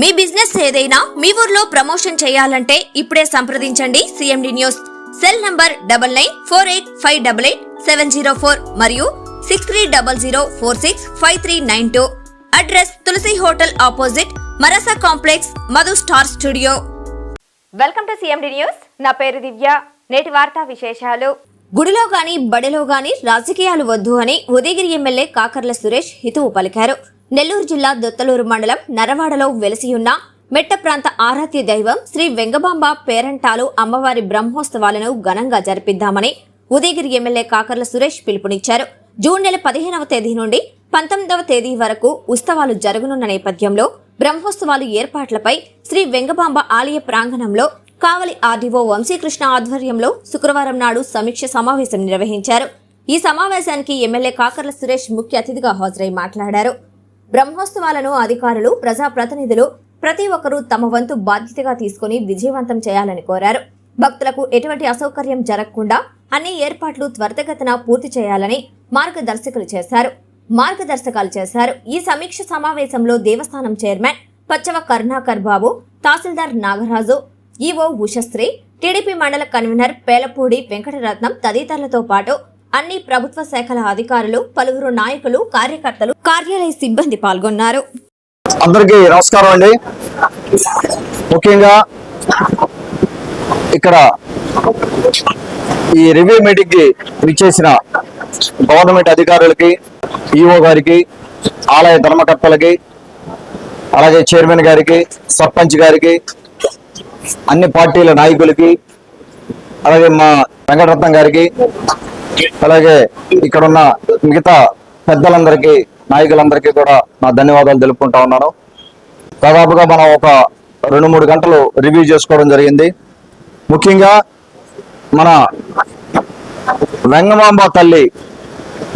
మీ business ఏదైనా మీ ఊర్లో promotion చేయాలంటే ఇప్పుడే సంప్రదించండి CMD news cell number double nine four eight five double eight seven zero four మరియు six three double zero four six five three nine two. Address Tulasi hotel opposite Marasa complex Madhu star studio. Welcome to CMD news నా పేరు దివ్య. నేటి వార్తా విశేషాలు. గుడిలో గాని బడిలో గాని రాజకీయాలు వద్దు అని ఉదయగిరి ఎమ్మెల్యే కాకర్ల సురేష్ హితువు పలికారు. నెల్లూరు జిల్లా దొత్తలూరు మండలం నరవాడలో వెలసియున్న మెట్ట ప్రాంత ఆరాధ్య దైవం శ్రీ వెంగబాంబ పేరంటాలు అమ్మవారి బ్రహ్మోత్సవాలను ఘనంగా జరిపిద్దామని ఉదయగిరి ఎమ్మెల్యే కాకర్ల సురేష్ పిలుపునిచ్చారు. జూన్ నెల పదిహేనవ తేదీ నుండి పంతొమ్మిదవ తేదీ వరకు ఉత్సవాలు జరగనున్న నేపథ్యంలో బ్రహ్మోత్సవాలు ఏర్పాట్లపై శ్రీ వెంగబాంబ ఆలయ ప్రాంగణంలో కావలి ఆర్డీఓ వంశీకృష్ణ ఆధ్వర్యంలో శుక్రవారం నాడు సమీక్ష సమావేశం నిర్వహించారు. ఈ సమావేశానికి ఎమ్మెల్యే కాకర్ల సురేష్ ముఖ్య అతిథిగా హాజరై మాట్లాడారు. బ్రహ్మోత్సవాలను అధికారులు ప్రజాప్రతినిధులు ప్రతి ఒక్కరూ తమ వంతు బాధ్యతగా తీసుకుని విజయవంతం చేయాలని కోరారు. భక్తులకు ఎటువంటి అసౌకర్యం జరగకుండా అన్ని ఏర్పాట్లు త్వరితగతిన పూర్తి చేయాలని మార్గదర్శకులు చేశారు. మార్గదర్శకాలు చేశారు. ఈ సమీక్ష సమావేశంలో దేవస్థానం చైర్మన్ పచ్చవ కరుణాకర్ బాబు తహసీల్దార్ నాగరాజు ఈవో ఉషశ్రీ టీడీపీ మండల కన్వీనర్ పేలపూడి వెంకటరత్నం తదితరులతో పాటు అన్ని ప్రభుత్వ శాఖల అధికారులు పలువురు నాయకులు కార్యకర్తలు కార్యాలయ సిబ్బంది పాల్గొన్నారు. అందరికీ నమస్కారం అండి. ముఖ్యంగా ఇక్కడ ఈ రివ్యూ మీటింగ్కి విచ్చేసిన గవర్నమెంట్ అధికారులకి ఈఓ గారికి ఆలయ ధర్మకర్తలకి అలాగే చైర్మన్ గారికి సర్పంచ్ గారికి అన్ని పార్టీల నాయకులకి అలాగే మా వెంకటరత్నం గారికి అలాగే ఇక్కడ ఉన్న మిగతా పెద్దలందరికీ నాయకులందరికీ కూడా నా ధన్యవాదాలు తెలుపుకుంటా ఉన్నాను. దాదాపుగా మనం ఒక రెండు మూడు గంటలు రివ్యూ చేసుకోవడం జరిగింది. ముఖ్యంగా మన వెంగమాంబ తల్లి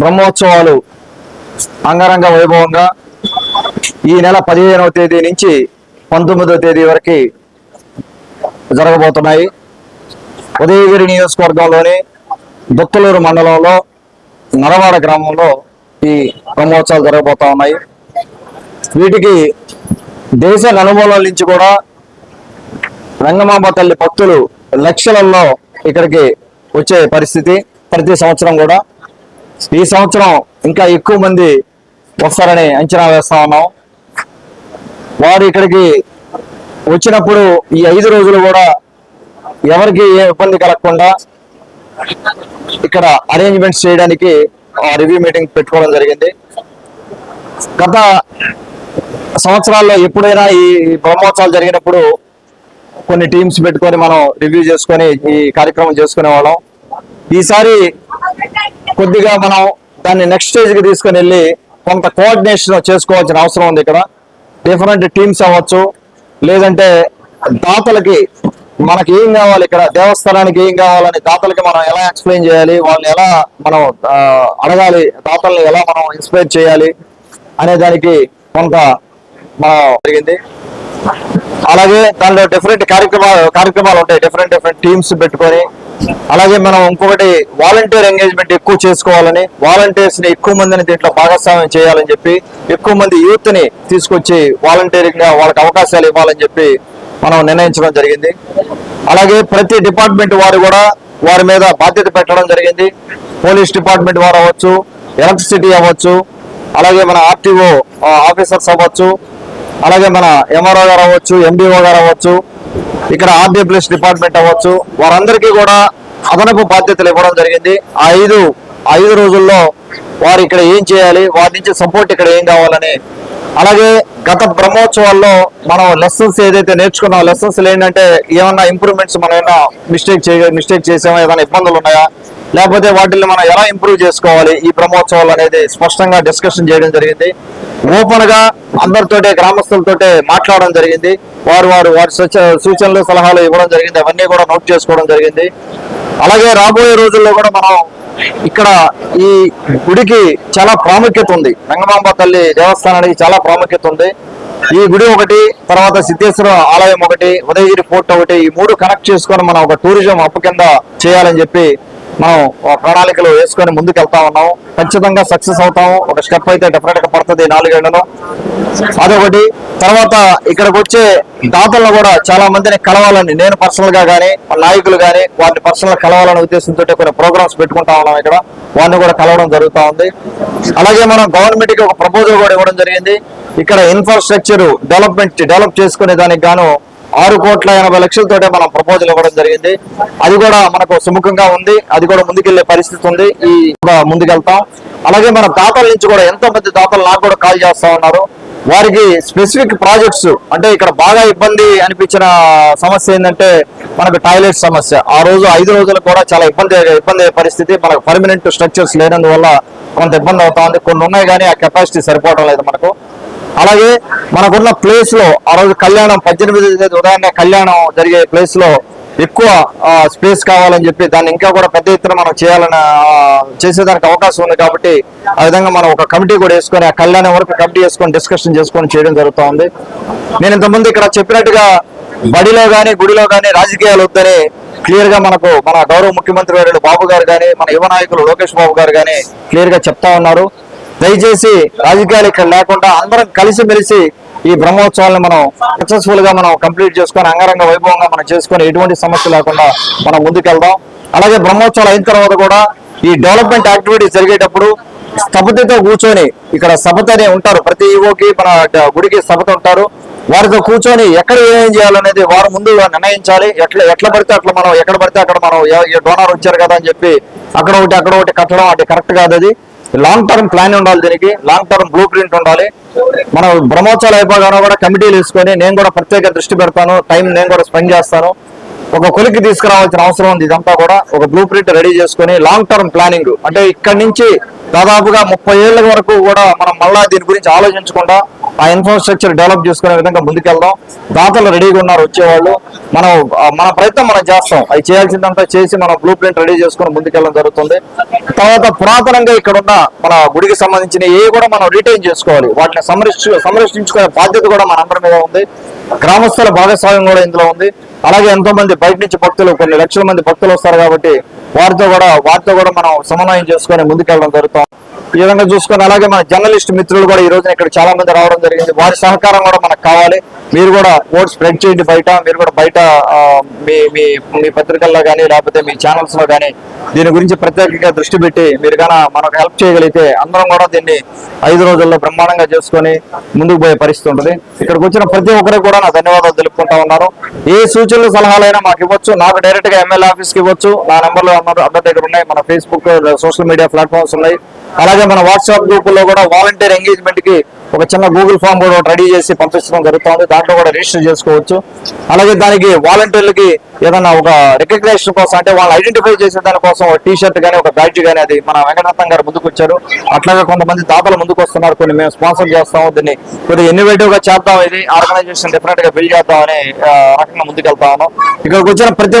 బ్రహ్మోత్సవాలు అంగరంగ వైభవంగా ఈ నెల పదిహేనవ తేదీ నుంచి పంతొమ్మిదవ తేదీ వరకు జరగబోతున్నాయి. ఉదయగిరి నియోజకవర్గంలోని దుత్తలూరు మండలంలో నరవాడ గ్రామంలో ఈ బ్రహ్మోత్సవాలు జరగబోతా ఉన్నాయి. వీటికి దేశ నలుమూలల నుంచి కూడా రంగమాంబ తల్లి భక్తులు లక్షలలో ఇక్కడికి వచ్చే పరిస్థితి ప్రతి సంవత్సరం కూడా. ఈ సంవత్సరం ఇంకా ఎక్కువ మంది వస్తారని అంచనా వేస్తా ఉన్నాం. వారు ఇక్కడికి వచ్చినప్పుడు ఈ ఐదు రోజులు కూడా ఎవరికి ఏ ఇబ్బంది కలగకుండా ఇక్కడ అరేంజ్మెంట్స్ చేయడానికి రివ్యూ మీటింగ్ పెట్టుకోవడం జరిగింది. గత సంవత్సరాల్లో ఎప్పుడైనా ఈ బ్రహ్మోత్సవాలు జరిగినప్పుడు కొన్ని టీమ్స్ పెట్టుకొని మనం రివ్యూ చేసుకొని ఈ కార్యక్రమం చేసుకునే వాళ్ళం. ఈసారి కొద్దిగా మనం దాన్ని నెక్స్ట్ స్టేజ్కి తీసుకుని తీసుకొని వెళ్ళి కొంత కోఆర్డినేషన్ చేసుకోవాల్సిన అవసరం ఉంది ఇక్కడ. డిఫరెంట్ టీమ్స్ అవ్వచ్చు లేదంటే దాతలకి మనకి ఏం కావాలి ఇక్కడ? దేవస్థానానికి ఏం కావాలని దాతలకి మనం ఎలా ఎక్స్ప్లెయిన్ చేయాలి? వాళ్ళని ఎలా మనం అడగాలి? దాతల్ని ఎలా మనం ఇన్స్పైర్ చేయాలి? అనే దానికి కొంత మనం జరిగింది. అలాగే దానిలో డిఫరెంట్ కార్యక్రమాలు కార్యక్రమాలు ఉంటాయి. డిఫరెంట్ డిఫరెంట్ టీమ్స్ పెట్టుకొని. అలాగే మనం ఇంకొకటి వాలంటీర్ ఎంగేజ్మెంట్ ఎక్కువ చేసుకోవాలని వాలంటీర్స్ని ఎక్కువ మందిని దీంట్లో భాగస్వామ్యం చేయాలని చెప్పి ఎక్కువ మంది యూత్ని తీసుకొచ్చి వాలంటీరింగ్గా వాళ్ళకి అవకాశాలు ఇవ్వాలని చెప్పి మనం నిర్ణయించడం జరిగింది. అలాగే ప్రతి డిపార్ట్మెంట్ వారు కూడా వారి మీద బాధ్యత పెట్టడం జరిగింది. పోలీస్ డిపార్ట్మెంట్ వారు అవ్వచ్చు ఎలక్ట్రిసిటీ అవ్వచ్చు అలాగే మన ఆర్టీఓ ఆఫీసర్స్ అవ్వచ్చు అలాగే మన ఎంఆర్ఓ గారు అవ్వచ్చు ఎండిఓ గారు అవ్వచ్చు ఇక్కడ ఆర్డీప్లస్ డిపార్ట్మెంట్ అవ్వచ్చు వారందరికీ కూడా అదనపు బాధ్యతలు ఇవ్వడం జరిగింది. ఆ ఐదు ఐదు రోజుల్లో వారు ఇక్కడ ఏం చేయాలి వారి నుంచి సపోర్ట్ ఇక్కడ ఏం కావాలని అలాగే గత బ్రహ్మోత్సవాల్లో మనం లెసన్స్ ఏదైతే నేర్చుకున్నాం లెసన్స్ ఏంటంటే ఏమన్నా ఇంప్రూవ్మెంట్స్ మనం ఏమైనా మిస్టేక్ చేయ మిస్టేక్ చేసామా ఏదైనా ఇబ్బందులు ఉన్నాయా? లేకపోతే వాటిని మనం ఎలా ఇంప్రూవ్ చేసుకోవాలి? ఈ బ్రహ్మోత్సవాలు అనేది స్పష్టంగా డిస్కషన్ చేయడం జరిగింది. ఓపెన్గా అందరితోటే గ్రామస్తులతోటే మాట్లాడడం జరిగింది. వారు వారు వారి సూచ- సూచనలు సలహాలు ఇవ్వడం జరిగింది. అవన్నీ కూడా నోట్ చేసుకోవడం జరిగింది. అలాగే రాబోయే రోజుల్లో కూడా మనం ఇక్కడ ఈ గుడికి చాలా ప్రాముఖ్యత ఉంది. రంగమాంబ తల్లి దేవస్థానానికి చాలా ప్రాముఖ్యత ఉంది. ఈ గుడి ఒకటి తర్వాత సిద్ధేశ్వర ఆలయం ఒకటి ఉదయగిరి ఫోర్ట్ ఒకటి ఈ మూడు కనెక్ట్ చేసుకొని మనం ఒక టూరిజం అప్పు కింద చేయాలని చెప్పి మనం ప్రణాళికలు వేసుకొని ముందుకు వెళ్తా ఉన్నాం. ఖచ్చితంగా సక్సెస్ అవుతాము ఒక స్టెప్ అయితే డెఫినెట్గా పడుతుంది నాలుగేళ్ళలో. అదొకటి. తర్వాత ఇక్కడికి వచ్చే దాతలను కూడా చాలా మందిని కలవాలని నేను పర్సనల్గా కానీ నాయకులు కానీ వారిని పర్సనల్ కలవాలనే ఉద్దేశంతో కొన్ని ప్రోగ్రామ్స్ పెట్టుకుంటా ఉన్నాం ఇక్కడ. వారిని కూడా కలవడం జరుగుతూ ఉంది. అలాగే మనం గవర్నమెంట్కి ఒక ప్రపోజల్ కూడా ఇవ్వడం జరిగింది. ఇక్కడ ఇన్ఫ్రాస్ట్రక్చర్ డెవలప్మెంట్ డెవలప్ చేసుకునే దానికి గాను ఆరు కోట్ల ఎనభై లక్షలతోటే మనం ప్రపోజల్ ఇవ్వడం జరిగింది. అది కూడా మనకు సుముఖంగా ఉంది. అది కూడా ముందుకెళ్ళే పరిస్థితి ఉంది. ఈ కూడా ముందుకెళ్తాం. అలాగే మన దాతల నుంచి కూడా ఎంతో మంది దాతలు నాకు కూడా కాల్ చేస్తా ఉన్నారు. వారికి స్పెసిఫిక్ ప్రాజెక్ట్స్ అంటే ఇక్కడ బాగా ఇబ్బంది అనిపించిన సమస్య ఏంటంటే మనకు టాయిలెట్ సమస్య. ఆ రోజు ఐదు రోజులు కూడా చాలా ఇబ్బంది ఇబ్బంది పరిస్థితి. మనకు పర్మనెంట్ స్ట్రక్చర్స్ లేనందువల్ల కొంత ఇబ్బంది అవుతా ఉంది. కొన్ని ఉన్నాయి కానీ ఆ కెపాసిటీ సరిపోవడం లేదు మనకు. అలాగే మనకున్న ప్లేస్లో ఆ రోజు కళ్యాణం పద్దెనిమిది తేదీ ఉదయాన్నే కళ్యాణం జరిగే ప్లేస్లో ఎక్కువ స్పేస్ కావాలని చెప్పి దాన్ని ఇంకా కూడా పెద్ద ఎత్తున మనం చేయాలని చేసేదానికి అవకాశం ఉంది కాబట్టి ఆ విధంగా మనం ఒక కమిటీ కూడా వేసుకొని ఆ కళ్యాణం వరకు కమిటీ వేసుకొని డిస్కషన్ చేసుకొని చేయడం జరుగుతూ ఉంది. నేను ఇంతకుముందు ఇక్కడ చెప్పినట్టుగా బడిలో కానీ గుడిలో కానీ రాజకీయాలు వద్దని క్లియర్గా మనకు మన గౌరవ ముఖ్యమంత్రి వర్యులు బాబు గారు కానీ మన యువ నాయకులు లోకేష్ బాబు గారు కానీ క్లియర్గా చెప్తా ఉన్నారు. దయచేసి రాజకీయాలు ఇక్కడ లేకుండా అందరం కలిసిమెలిసి ఈ బ్రహ్మోత్సవాలను మనం సక్సెస్ఫుల్గా మనం కంప్లీట్ చేసుకొని అంగరంగ వైభవంగా మనం చేసుకొని ఎటువంటి సమస్య లేకుండా మనం ముందుకెళ్దాం. అలాగే బ్రహ్మోత్సవాలు అయిన తర్వాత కూడా ఈ డెవలప్మెంట్ యాక్టివిటీస్ జరిగేటప్పుడు స్థపతితో కూర్చొని ఇక్కడ సభత అనే ఉంటారు. ప్రతి ఈవోకి మన గుడికి సభత ఉంటారు. వారితో కూర్చొని ఎక్కడ ఏం చేయాలనేది వారు ముందు నిర్ణయించాలి. ఎట్లా ఎట్లా పడితే అట్లా మనం ఎక్కడ పడితే అక్కడ మనం డోనర్ వచ్చారు కదా అని చెప్పి అక్కడ ఒకటి అక్కడ ఒకటి కట్టడం అంటే కరెక్ట్ కాదు అది లాంగ్ టర్మ్ ప్లాన్ ఉండాలి దీనికి. లాంగ్ టర్మ్ బ్లూ ప్రింట్ ఉండాలి. మనం బ్రహ్మోత్సవాలు అయిపోగానే కూడా కమిటీలు వేసుకొని నేను కూడా ప్రత్యేక దృష్టి పెడతాను. టైం నేను కూడా స్పెండ్ చేస్తాను. ఒక కొలికి తీసుకురావాల్సిన అవసరం ఉంది. ఇదంతా కూడా ఒక బ్లూ ప్రింట్ రెడీ చేసుకొని లాంగ్ టర్మ్ ప్లానింగ్ అంటే ఇక్కడి నుంచి దాదాపుగా ముప్పై ఏళ్ళ వరకు కూడా మనం మళ్ళా దీని గురించి ఆలోచించకుండా ఆ ఇన్ఫ్రాస్ట్రక్చర్ డెవలప్ చేసుకునే విధంగా ముందుకెళ్దాం. దాతలు రెడీగా ఉన్నారు వచ్చేవాళ్ళు. మనం మన ప్రయత్నం మనం చేస్తాం. అది చేయాల్సిందంతా చేసి మనం బ్లూ ప్రింట్ రెడీ చేసుకుని ముందుకెళ్ళడం జరుగుతుంది. తర్వాత పురాతనంగా ఇక్కడ ఉన్న మన గుడికి సంబంధించిన ఏ కూడా మనం రిటైన్ చేసుకోవాలి. వాటిని సంరక్ష సంరక్షించుకునే బాధ్యత కూడా మనందరి మీద ఉంది. గ్రామస్తుల భాగస్వామ్యం కూడా ఇందులో ఉంది. అలాగే ఎంతో మంది బయట నుంచి భక్తులు కొన్ని లక్షల మంది భక్తులు వస్తారు కాబట్టి వారితో కూడా వారితో కూడా మనం సమన్వయం చేసుకొని ముందుకెళ్ళడం జరుగుతాం. ఈ విధంగా చూసుకొని అలాగే మన జర్నలిస్ట్ మిత్రులు కూడా ఈ రోజున ఇక్కడ చాలా మంది రావడం జరిగింది. వారి సహకారం కూడా మనకు కావాలి. మీరు కూడా ఓట్ స్ప్రెడ్ చేయండి బయట. మీరు కూడా బయట మీ మీ మీ పత్రికల్లో కానీ లేకపోతే మీ ఛానల్స్లో కానీ దీని గురించి ప్రత్యేకంగా దృష్టి పెట్టి మీరు కనుక మనకు హెల్ప్ చేయగలిగితే అందరం కూడా దీన్ని ఐదు రోజుల్లో బ్రహ్మాండంగా చేసుకొని ముందుకు పోయే పరిస్థితి ఉంటుంది. ఇక్కడికి వచ్చిన ప్రతి ఒక్కరికి కూడా నా ధన్యవాదాలు తెలుపుకుంటా ఉన్నాను. ఏ సూచనలు సలహాలైనా మాకు ఇవ్వచ్చు. నాకు డైరెక్ట్గా ఎమ్మెల్యే ఆఫీస్కి ఇవ్వచ్చు. నా నెంబర్లో అందరూ అందరి దగ్గర ఉన్నాయి. మన ఫేస్బుక్ సోషల్ మీడియా ప్లాట్ఫామ్స్ ఉన్నాయి. అలాగే మన వాట్సాప్ గ్రూపుల్లో కూడా వాలంటీర్ ఎంగేజ్మెంట్కి ఒక చిన్న గూగుల్ ఫామ్ కూడా రెడీ చేసి పంపించడం జరుగుతుంది. దాంట్లో కూడా రిజిస్టర్ చేసుకోవచ్చు. అలాగే దానికి వాలంటీర్లకి ఏదైనా ఒక రికగ్నేషన్ కోసం అంటే వాళ్ళు ఐడెంటిఫై చేసే దానికోసం ఒక టీ షర్ట్ కానీ ఒక బ్యాడ్జ్ కానీ అది మన వెంకటనాథం గారు ముందుకు వచ్చారు. అట్లాగే కొంతమంది దాతలు ముందుకు వస్తున్నారు. కొన్ని మేము స్పాన్సర్ చేస్తాము. దీన్ని కొద్దిగా ఇన్నోవేటివ్గా చేద్దాం. ఇది ఆర్గనైజేషన్ డిఫరెంట్గా బిల్డ్ చేద్దాం అనే ఆ, రకంగా ముందుకెళ్తా ఉన్నాం. ఇక్కడికి వచ్చిన ప్రతి